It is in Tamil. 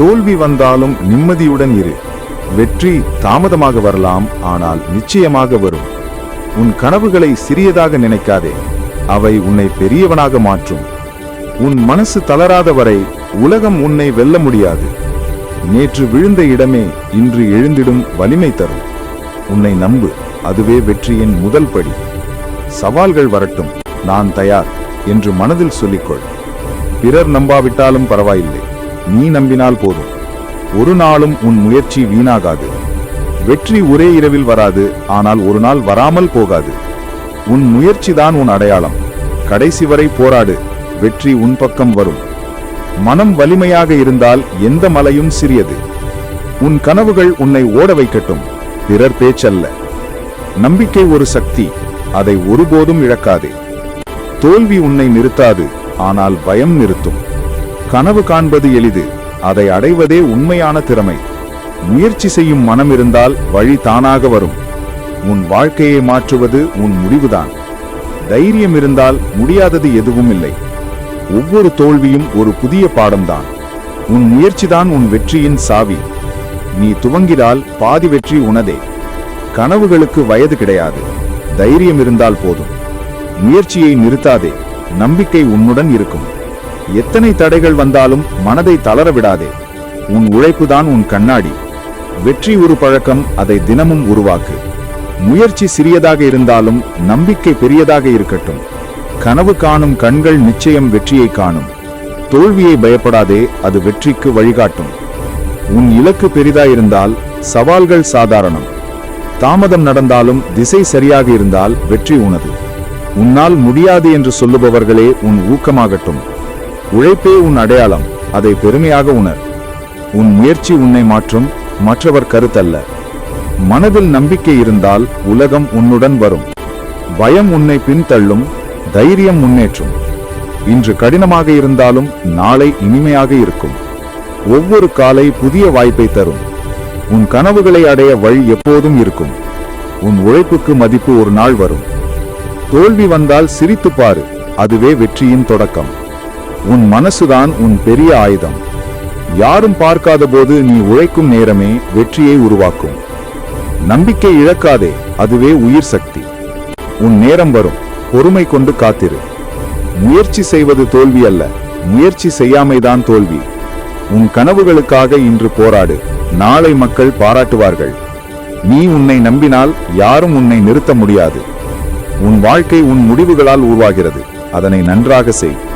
தோல்வி வந்தாலும் நிம்மதியுடன் இரு. வெற்றி தாமதமாக வரலாம் ஆனால் நிச்சயமாக வரும். உன் கனவுகளை சிறியதாக நினைக்காதே. அவை உன்னை பெரியவனாக மாற்றும். உன் மனசு தளராத வரை உலகம் உன்னை வெல்ல முடியாது. நேற்று விழுந்த இடமே இன்று எழுந்திடும் வலிமை தரும். உன்னை நம்பு அதுவே வெற்றியின் முதல் படி. சவால்கள் வரட்டும் நான் தயார் என்று மனதில் சொல்லிக்கொள். பிறர் நம்பாவிட்டாலும் பரவாயில்லை. நீ நம்பினால் போதும். ஒரு நாளும் உன் முயற்சி வீணாகாது. வெற்றி ஒரே இரவில் வராது ஆனால் ஒரு நாள் வராமல் போகாது. உன் முயற்சிதான் உன் அடையாளம். கடைசி வரை போராடு வெற்றி உன் பக்கம் வரும். மனம் வலிமையாக இருந்தால் எந்த மலையும் சிறியது. உன் கனவுகள் உன்னை ஓட வைக்கட்டும் பிறர் பேச்சல்ல. நம்பிக்கை ஒரு சக்தி அதை ஒருபோதும் இழக்காதே. தோல்வி உன்னை நிறுத்தாது ஆனால் பயம் நிறுத்தும். கனவு காண்பது எளிது. அதை அடைவதே உண்மையான திறமை. முயற்சி செய்யும் மனம் இருந்தால் வழி தானாக வரும். உன் வாழ்க்கையை மாற்றுவது உன் முடிவுதான். தைரியம் இருந்தால் முடியாதது எதுவும் இல்லை. ஒவ்வொரு தோல்வியும் ஒரு புதிய பாடம்தான். உன் முயற்சிதான் உன் வெற்றியின் சாவி. நீ துவங்கினால் பாதி வெற்றி உனதே. கனவுகளுக்கு வயது கிடையாது. தைரியம் இருந்தால் போதும். முயற்சியை நிறுத்தாதே. நம்பிக்கை உன்னுடன் இருக்கும். எத்தனை தடைகள் வந்தாலும் மனதை தளர விடாதே. உன் உழைப்புதான் உன் கண்ணாடி. வெற்றி ஒரு பழக்கம் அதை தினமும் உருவாக்கு. முயற்சி சிறியதாக இருந்தாலும் நம்பிக்கை பெரியதாக இருக்கட்டும். கனவு காணும் கண்கள் நிச்சயம் வெற்றியை காணும். தோல்வியை பயப்படாதே அது வெற்றிக்கு வழிகாட்டும். உன் இலக்கு பெரிதாயிருந்தால் சவால்கள் சாதாரணம். தாமதம் நடந்தாலும் திசை சரியாக இருந்தால் வெற்றி உனது. உன்னால் முடியாது என்று சொல்லுபவர்களே உன் ஊக்கமாகட்டும். உழைப்பே உன் அடையாளம். அதை பெருமையாக உணர். உன் முயற்சி உன்னை மாற்றும் மற்றவர் கருத்தல்ல. மனதில் நம்பிக்கை இருந்தால் உலகம் உன்னுடன் வரும். பயம் உன்னை பின்தள்ளும் தைரியம் முன்னேற்றும். இன்று கடினமாக இருந்தாலும் நாளை இனிமையாக இருக்கும். ஒவ்வொரு காலை புதிய வாய்ப்பை தரும். உன் கனவுகளை அடைய வழி எப்போதும் இருக்கும். உன் உழைப்புக்கு மதிப்பு ஒரு நாள் வரும். தோல்வி வந்தால் சிரித்துப் பாரு. அதுவே வெற்றியின் தொடக்கம். உன் மனசுதான் உன் பெரிய ஆயுதம். யாரும் பார்க்காத போது நீ உழைக்கும் நேரமே வெற்றியை உருவாக்கும். நம்பிக்கை இழக்காதே அதுவே உயிர் சக்தி. உன் நேரம் வரும் பொறுமை கொண்டு காத்திரு. முயற்சி செய்வது தோல்வி அல்ல முயற்சி செய்யாமைதான் தோல்வி. உன் கனவுகளுக்காக இன்று போராடு நாளை மக்கள் பாராட்டுவார்கள். நீ உன்னை நம்பினால் யாரும் உன்னை நிறுத்த முடியாது. உன் வாழ்க்கை உன் முடிவுகளால் உருவாகிறது அதனை நன்றாக செய்.